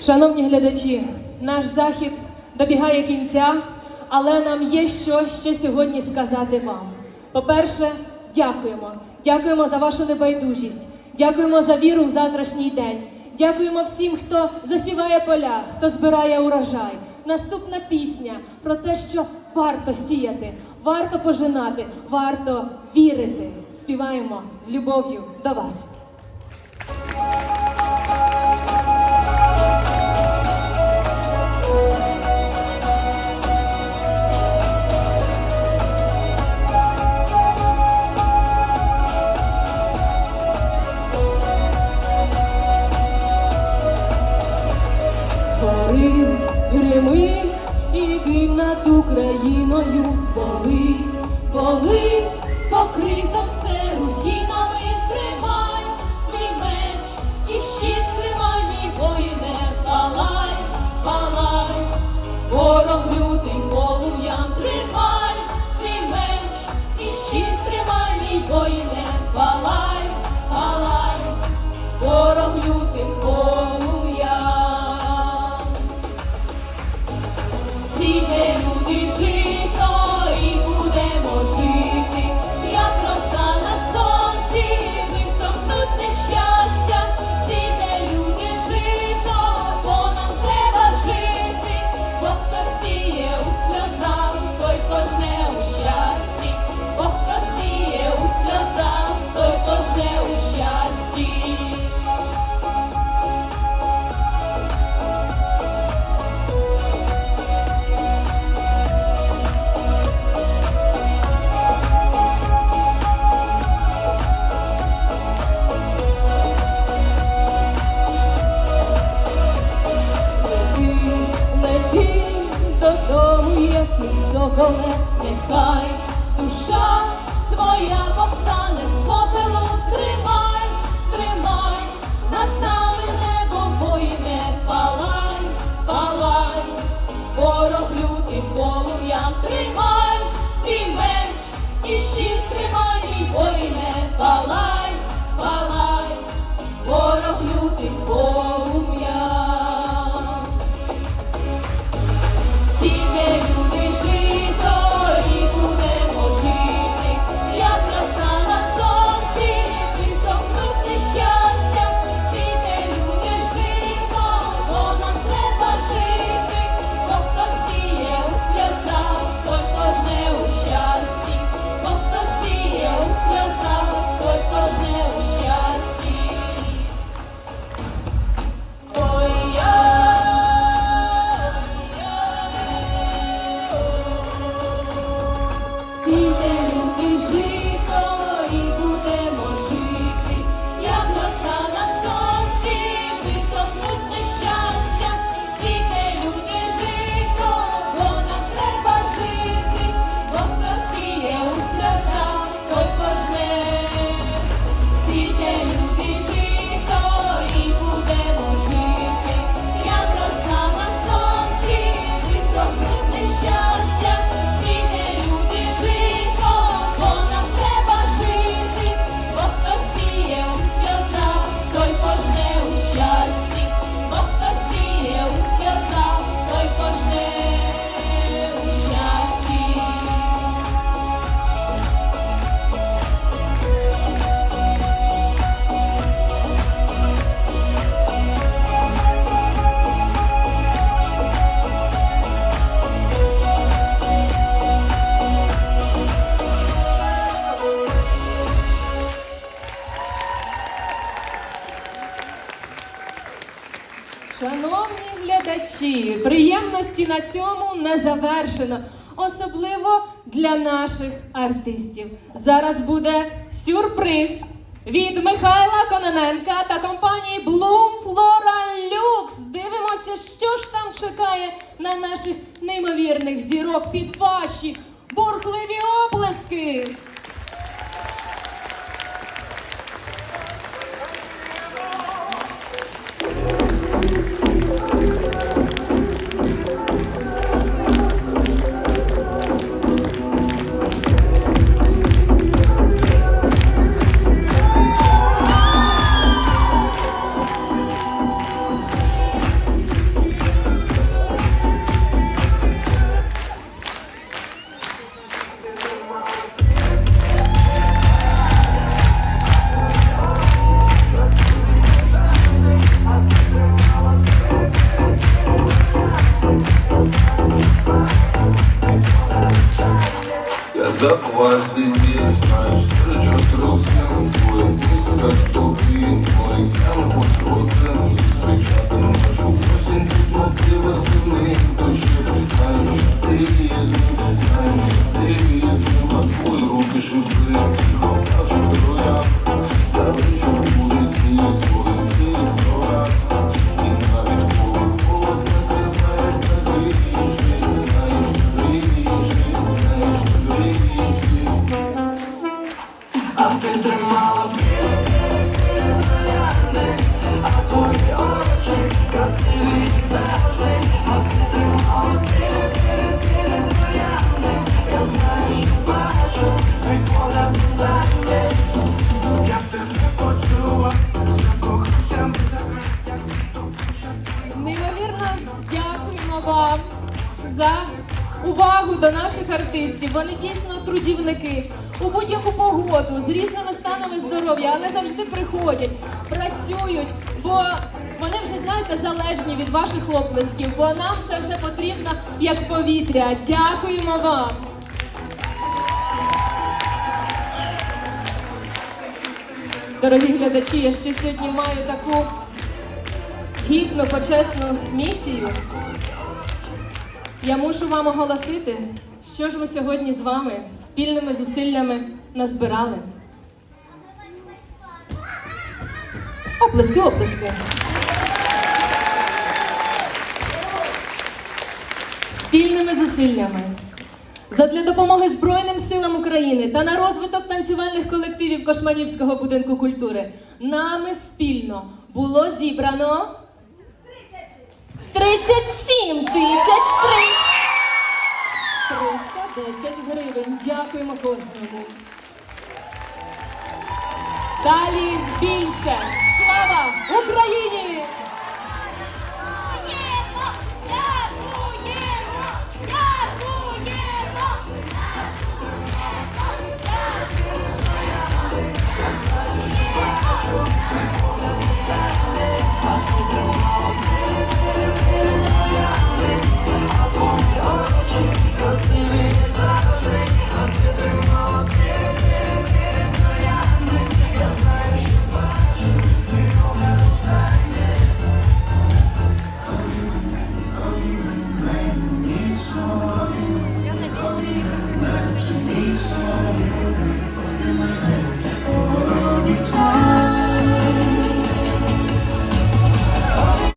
Шановні глядачі, наш захід добігає кінця, але нам є що ще сьогодні сказати вам. По-перше, дякуємо. Дякуємо за вашу небайдужість. Дякуємо за віру в завтрашній день. Дякуємо всім, хто засіває поля, хто збирає урожай. Наступна пісня про те, що варто сіяти, варто пожинати, варто вірити. Співаємо з любов'ю до вас. Гримить і над Україною болить, болить, покрито все руїнами. Тримай свій меч і щит тримай, мій воїне, палай, палай, ворог лютий полум'ям тримай свій меч і щит тримай, мій воїне, палай, додому, ясний сокол, нехай душа твоя постане з попелу, тримай, тримай, над нами небо воїне, не палай, Jesus. Глядачі, приємності на цьому не завершено, особливо для наших артистів. Зараз буде сюрприз від Михайла Кононенка та компанії Bloom Flora Lux. Дивимося, що ж там чекає на наших неймовірних зірок під ваші бурхливі оплески. До наших артистів. Вони дійсно трудівники у будь-яку погоду з різними станами здоров'я, але завжди приходять, працюють, бо вони вже знаєте залежні від ваших оплесків, бо нам це вже потрібно як повітря. Дякуємо вам. Дорогі глядачі, я ще сьогодні маю таку гідну, почесну місію. Я мушу вам оголосити, що ж ми сьогодні з вами спільними зусиллями назбирали. Оплески, оплески. Спільними зусиллями задля допомоги Збройним силам України та на розвиток танцювальних колективів Кошманівського будинку культури нами спільно було зібрано 37 тисяч 310 гривень. Дякуємо кожному. Далі більше. Слава Україні!